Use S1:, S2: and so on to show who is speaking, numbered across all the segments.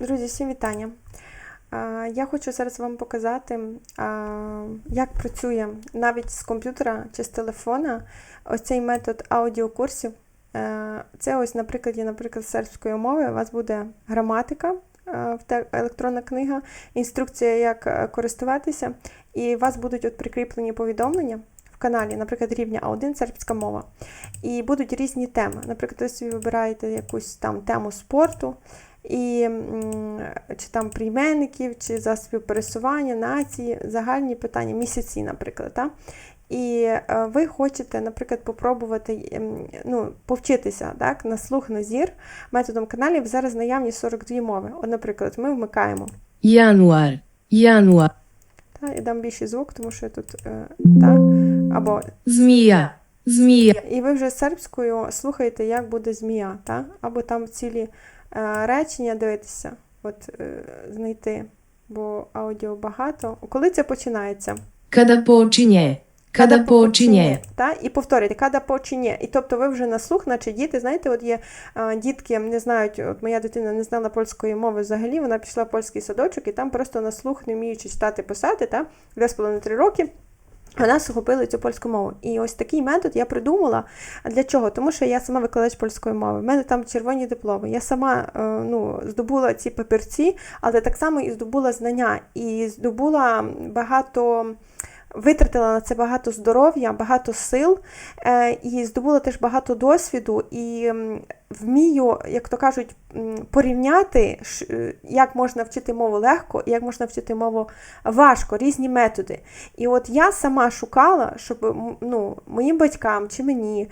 S1: Друзі, всім вітання. Я хочу зараз вам показати, як працює навіть з комп'ютера чи з телефона ось цей метод аудіокурсів. Е, Це ось на прикладі, наприклад, сербської мови. У вас буде граматика, е, електронна книга, інструкція, як е, користуватися, і у вас будуть от прикріплені повідомлення каналі, наприклад, рівня А1 сербська мова. І будуть різні теми. Наприклад, ви собі вибираєте якусь там тему спорту, і, чи там прийменників, чи засобів пересування, нації, загальні питання, місяці, наприклад. Та? І е, ви хочете, наприклад, попробувати ну, повчитися так, на слух, на зір методом каналів. Зараз наявні 42 мови. От, наприклад, ми вмикаємо.
S2: Januar, januar,
S1: Та, і дам більший звук, тому що я тут е, та, або
S2: змія. Змія.
S1: І ви вже сербською слухаєте, як буде змія, та? або там цілі е, речення дивитися, от е, знайти, бо аудіо багато. Коли це починається?
S2: Коли počinje, kada počinje,
S1: Та? І повторюйте, kada почине. І тобто ви вже на слух, наче діти, знаєте, от є е, дітки, не знають, от моя дитина не знала польської мови взагалі, вона пішла в польський садочок і там просто на слух, не вміючи читати, писати, та? 2,5-3 роки. Вона схопила цю польську мову. І ось такий метод я придумала. А Для чого? Тому що я сама викладач польської мови. У мене там червоні дипломи. Я сама е, ну, здобула ці папірці, але так само і здобула знання, і здобула багато. Витратила на це багато здоров'я, багато сил е, і здобула теж багато досвіду, і вмію, як то кажуть, порівняти, е, як можна вчити мову легко і як можна вчити мову важко, різні методи. І от я сама шукала, щоб ну, моїм батькам чи мені,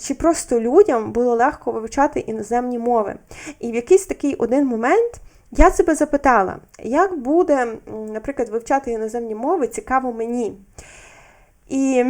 S1: чи просто людям було легко вивчати іноземні мови. І в якийсь такий один момент. Я себе запитала, як буде, наприклад, вивчати іноземні мови цікаво мені. І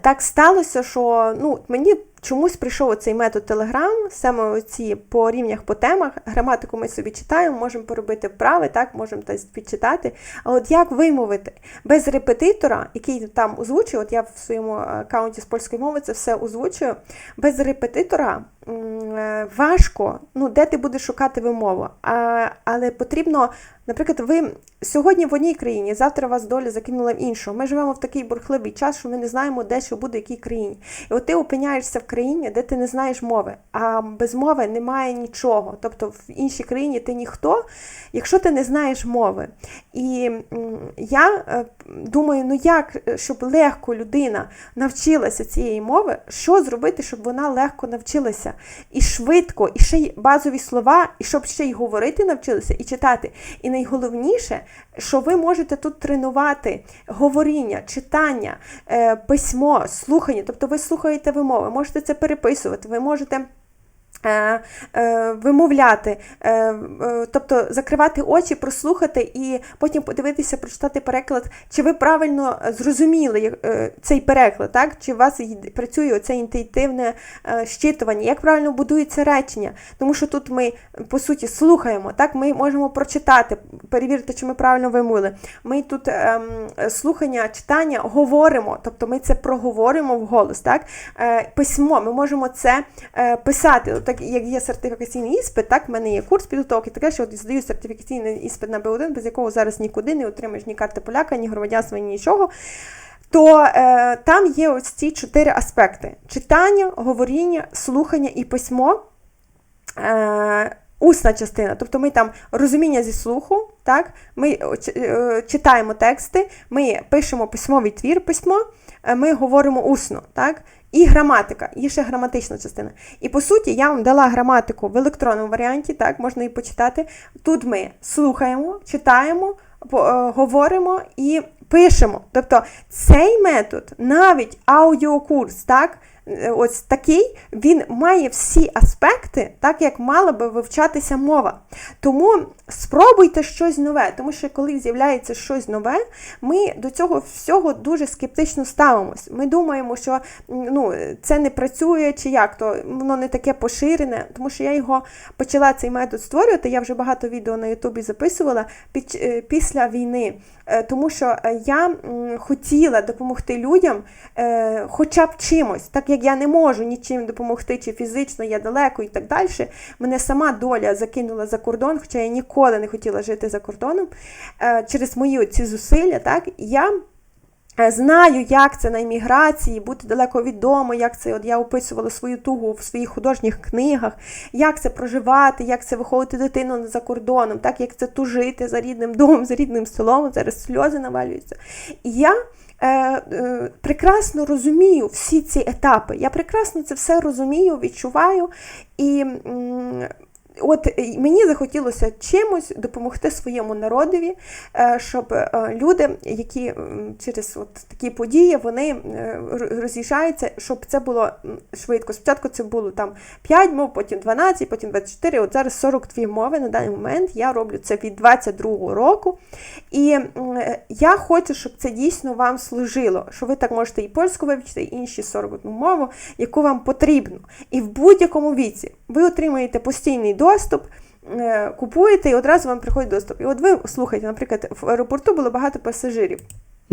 S1: так сталося, що ну, мені чомусь прийшов цей метод Telegram, саме оці по рівнях, по темах. Граматику ми собі читаємо, можемо поробити вправи, так, можемо десь підчитати. А от як вимовити без репетитора, який там озвучує, от я в своєму аккаунті з польської мови це все озвучую, без репетитора е, важко, ну, де ти будеш шукати вимову. А, але потрібно, наприклад, ви сьогодні в одній країні, завтра вас доля закинула в іншу. Ми живемо в такий бурхливий час, що ми не знаємо, де що буде, в якій країні. І от ти опиняєшся в країні, де ти не знаєш мови, а без мови немає нічого. Тобто в іншій країні ти ніхто, якщо ти не знаєш мови. І я е, думаю, ну як, е, щоб легко людина навчилася цієї мови, що зробити, щоб вона легко навчилася і швидко, і ще й базові слова, і щоб ще й говорити навчилися, і читати. І найголовніше, що ви можете тут тренувати говоріння, читання, е, письмо, слухання. Тобто ви слухаєте вимови, можете це переписувати, ви можете. Е, е, Вимовляти, е, тобто закривати очі, прослухати і потім подивитися, прочитати переклад, чи ви правильно зрозуміли цей переклад, так? чи у вас працює оце інтуїтивне щитування, як правильно будується речення. Тому що тут ми, по суті, слухаємо, так? ми можемо прочитати, перевірити, чи ми правильно вимовили. Ми тут ем, слухання, читання говоримо, тобто ми це проговоримо вголос. Так? Е, письмо, ми можемо це е, писати. Так, як є сертифікаційний іспит, так, в мене є курс підготовки, таке, що от здаю сертифікаційний іспит на Б1, без якого зараз нікуди не отримаєш ні карти поляка, ні громадянства, ні нічого. То е, там є ось ці чотири аспекти: читання, говоріння, слухання і письмо. Е, Усна частина, тобто ми там розуміння зі слуху, так? ми чи- е, читаємо тексти, ми пишемо письмовий твір письмо, е, ми говоримо усно, так? І граматика, є ще граматична частина. І по суті, я вам дала граматику в електронному варіанті, так, можна її почитати. Тут ми слухаємо, читаємо, е, говоримо і пишемо. Тобто цей метод, навіть аудіокурс, так, ось такий, він має всі аспекти, так як мала би вивчатися мова. Тому спробуйте щось нове, тому що коли з'являється щось нове, ми до цього всього дуже скептично ставимось. Ми думаємо, що ну, це не працює чи як, то воно не таке поширене, тому що я його почала цей метод створювати. Я вже багато відео на Ютубі записувала під, е, після війни, Е, тому що е, я хотіла допомогти людям хоча б чимось, так як я не можу нічим допомогти, чи фізично я далеко і так далі, мене сама доля закинула за кордон, хоча я ніколи не хотіла жити за кордоном е, через мої ці зусилля, так, я Е, Знаю, як це на імміграції, бути далеко від дому, як це от я описувала свою тугу в своїх художніх книгах, як це проживати, як це виховувати дитину за кордоном, так? Як це тужити за рідним домом, за рідним селом, зараз сльози навалюються. І я прекрасно розумію всі ці етапи. Я прекрасно це все розумію, відчуваю. І от е, мені захотілося чимось допомогти своєму народові, е, щоб е, люди, які через от такі події вони роз'їжджаються, щоб це було швидко. Спочатку це було там 5 мов, потім 12, потім 24, от зараз 42 мови на даний момент. Я роблю це від 22 року. І я хочу, щоб це дійсно вам служило, що ви так можете і польську вивчити, і інші 41 мову, яку вам потрібно. І в будь-якому віці ви отримаєте постійний доступ. е, Купуєте і одразу вам приходить доступ. І от ви слухайте, наприклад, в аеропорту було багато пасажирів.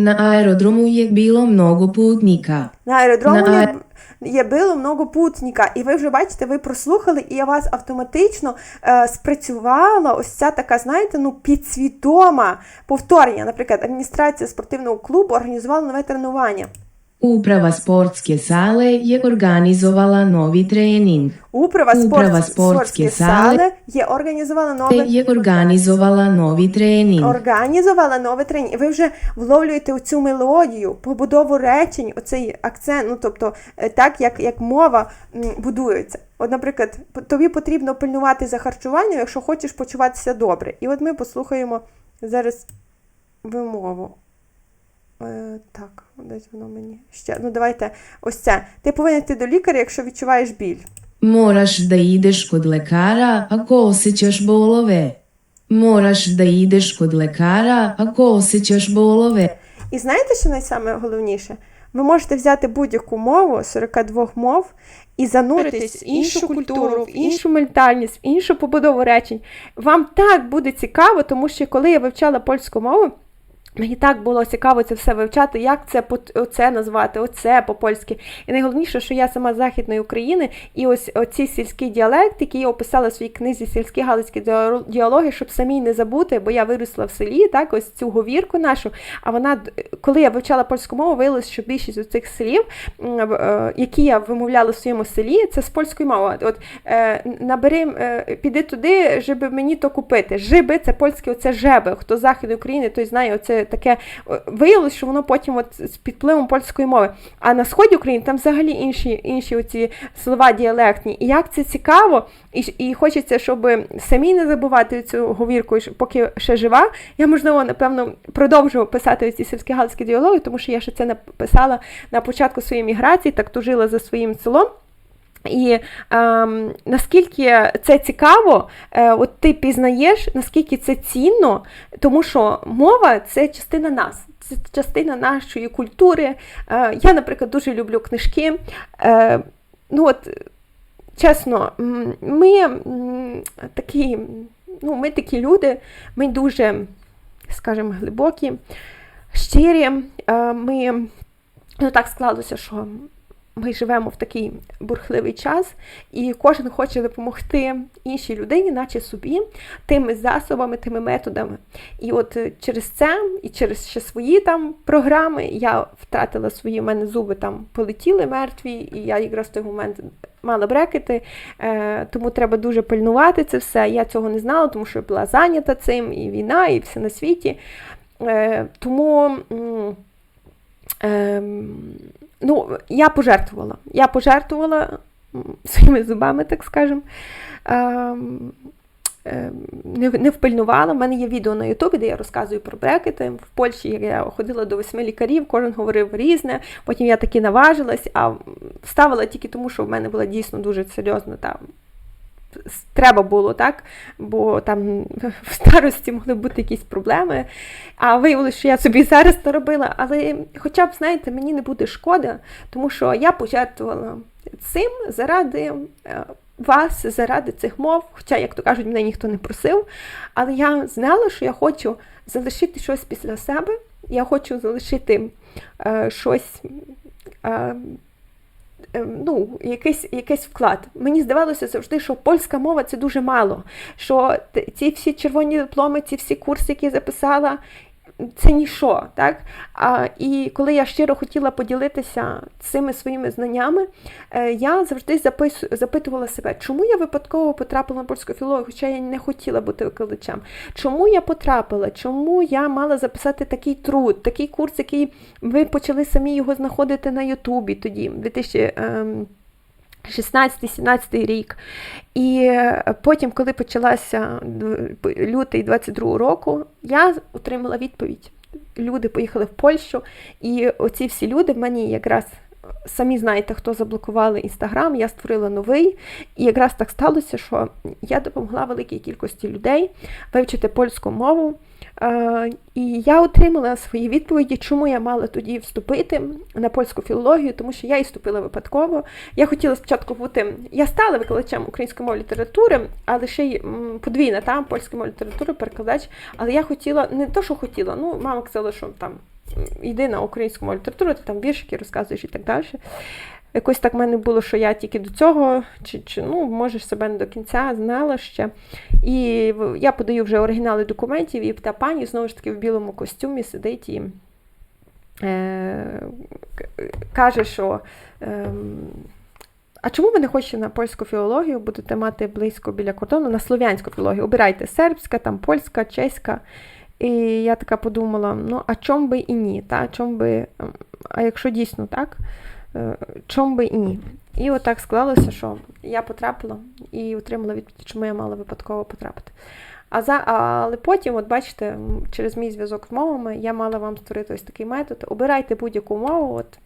S2: Na aerodromu je bilo mnogo putnika.
S1: На аеродромі
S2: На
S1: є, є було много путника, і ви вже бачите, ви прослухали, і у вас автоматично е, спрацювала ось ця така, знаєте, ну підсвідома повторення. Наприклад, адміністрація спортивного клубу організувала нове тренування.
S2: Uprava sportske sale je organizovala novi trening. Спортські
S1: спортські
S2: сали
S1: сали є організувала нове
S2: Je organizovala novi trening.
S1: організувала нове тренінг. І ви вже вловлюєте цю мелодію, побудову речень, оцей акцент, ну тобто е, так, як, як мова будується. От, наприклад, тобі потрібно пильнувати за харчуванням, якщо хочеш почуватися добре. І от ми послухаємо зараз вимову. Е, так, десь воно мені ще. Ну, давайте ось це. Ти повинен йти до лікаря, якщо відчуваєш біль.
S2: Moraš da ideš kod lekara ako osjećaš bolove. Moraš da ideš kod lekara ako osjećaš bolove.
S1: І знаєте, що найсаме головніше? Ви можете взяти будь-яку мову, 42 мов, і зануритись в іншу культуру, в іншу ментальність, в іншу побудову речень. Вам так буде цікаво, тому що коли я вивчала польську мову, Мені так було цікаво це все вивчати, як це оце назвати, оце по-польськи. І найголовніше, що я сама з Західної України, і ось оці сільські діалекти, які я описала в своїй книзі Сільські галицькі діалоги, щоб самій не забути, бо я виросла в селі, так, ось цю говірку нашу. А вона, коли я вивчала польську мову, виявилось, що більшість цих слів, е, які я вимовляла в своєму селі, це з польської мови. От е, набери, е, піди туди, щоб мені то купити. Жиби це польське, оце жеби. Хто з Західної України, той знає, оце таке. Виявилось, що воно потім от з підпливом польської мови. А на сході України там взагалі інші, інші оці слова діалектні. І як це цікаво, і, і хочеться, щоб самі не забувати цю говірку, поки ще жива. Я, можливо, напевно, продовжу писати ці сільські галицькі діалоги, тому що я ще це написала на початку своєї міграції, так тужила за своїм селом. І ем, наскільки це цікаво, е, от ти пізнаєш, наскільки це цінно, тому що мова це частина нас, це частина нашої культури. Е, я, наприклад, дуже люблю книжки. Е, ну от, чесно, ми такі, ну, ми такі люди, ми дуже, скажімо, глибокі, щирі. Е, ми, ну так склалося, що ми живемо в такий бурхливий час, і кожен хоче допомогти іншій людині, наче собі, тими засобами, тими методами. І от е, через це, і через ще свої там програми, я втратила свої в мене зуби там полетіли мертві, і я якраз в той момент мала брекети, е, тому треба дуже пильнувати це все. Я цього не знала, тому що я була зайнята цим, і війна, і все на світі. Е, тому. Ем, ну, я пожертвувала. Я пожертвувала своїми зубами, так скажемо. Ем, ем, не, не впильнувала. У мене є відео на Ютубі, де я розказую про брекети. В Польщі я ходила до восьми лікарів, кожен говорив різне. Потім я таки наважилась, а ставила тільки тому, що в мене була дійсно дуже серйозна там. Треба було, так? Бо там в старості могли бути якісь проблеми. А виявилося, що я собі зараз то робила. Але хоча б, знаєте, мені не буде шкода, тому що я пожертвувала цим заради е, вас, заради цих мов. Хоча, як то кажуть, мене ніхто не просив. Але я знала, що я хочу залишити щось після себе. Я хочу залишити е, щось. Е, ну, якийсь, якийсь вклад. Мені здавалося завжди, що польська мова це дуже мало. Що ці всі червоні дипломи, ці всі курси, які я записала, це ніщо, так? А, і коли я щиро хотіла поділитися цими своїми знаннями, е, я завжди запис, запитувала себе, чому я випадково потрапила на польську філологію, хоча я не хотіла бути викладачем. Чому я потрапила? Чому я мала записати такий труд, такий курс, який ви почали самі його знаходити на Ютубі тоді, 2000. Ем, 16-17 рік. І е, потім, коли почалася лютий 22 року, я отримала відповідь. Люди поїхали в Польщу, і оці всі люди в мені якраз самі знаєте, хто заблокували інстаграм, я створила новий. І якраз так сталося, що я допомогла великій кількості людей вивчити польську мову. Е, І я отримала свої відповіді, чому я мала тоді вступити на польську філологію, тому що я і вступила випадково. Я хотіла спочатку бути. Я стала викладачем української мови літератури, але ще й подвійна там польської мови літератури, перекладач. Але я хотіла не то, що хотіла. Ну, мама казала, що там йди на українську мову літературу, ти там віршики розказуєш і так далі. Якось так в мене було, що я тільки до цього, чи, чи ну, може, себе не до кінця знала ще. І я подаю вже оригінали документів, і та пані знову ж таки в білому костюмі сидить і е, каже, що. ем, а чому ви не хочете на польську філологію, будете мати близько біля кордону на слов'янську філологію? Обирайте сербська, там польська, чеська. І я така подумала: ну, а чом би і ні? Та? Чом би, ем, а якщо дійсно так, е, чом би і ні? І отак склалося, що я потрапила і отримала відповідь, чому я мала випадково потрапити. А за, але потім, от бачите, через мій зв'язок з мовами, я мала вам створити ось такий метод. Обирайте будь-яку мову, от,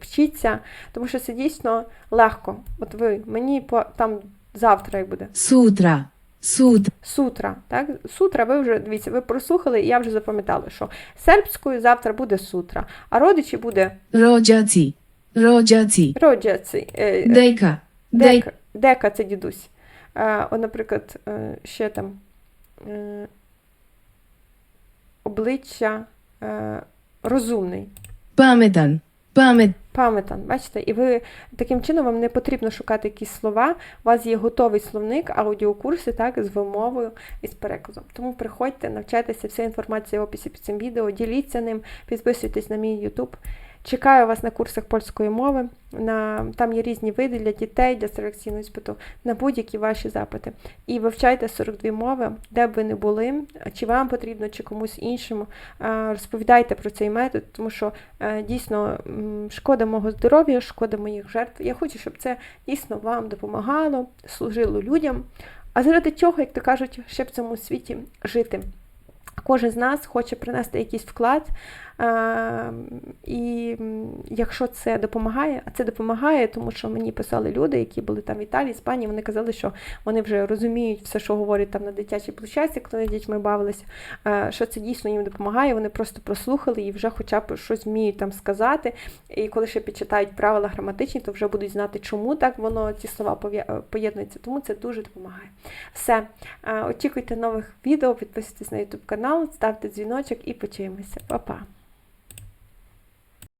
S1: вчіться, тому що це дійсно легко. От ви мені по там завтра як буде.
S2: Sutra. Sut.
S1: Сутра, так? Сутра, ви вже дивіться, ви прослухали, і я вже запам'ятала, що сербською завтра буде сутра, а родичі буде роджаці. Е,
S2: Dejka. Dej.
S1: Дека, дека це дідусь. Е, о, наприклад, е, ще там е, обличчя розумний.
S2: Pametan. Pamet.
S1: Пам'ятан, бачите, і ви таким чином вам не потрібно шукати якісь слова. У вас є готовий словник, аудіокурси, так, з вимовою і з перекладом. Тому приходьте, навчайтеся, вся інформація в описі під цим відео, діліться ним, підписуйтесь на мій YouTube. Чекаю вас на курсах польської мови. На, там є різні види для дітей, для селекційного іспиту, на будь-які ваші запити. І вивчайте 42 мови, де б ви не були, чи вам потрібно, чи комусь іншому. Розповідайте про цей метод, тому що е, дійсно шкода мого здоров'я, шкода моїх жертв. Я хочу, щоб це дійсно вам допомагало, служило людям. А заради чого, як то кажуть, ще в цьому світі жити. Кожен з нас хоче принести якийсь вклад, і якщо це допомагає, а це допомагає, тому що мені писали люди, які були там в Італії, Іспанії, вони казали, що вони вже розуміють все, що говорять там на дитячій площадці, коли дітьми бавилися, е, що це дійсно їм допомагає. Вони просто прослухали і вже хоча б щось вміють там сказати. І коли ще підчитають правила граматичні, то вже будуть знати, чому так воно ці слова е, поєднуються. Тому це дуже допомагає. Все. Е, Очікуйте нових відео, підписуйтесь на YouTube канал, ставте дзвіночок і почуємося. Па-па!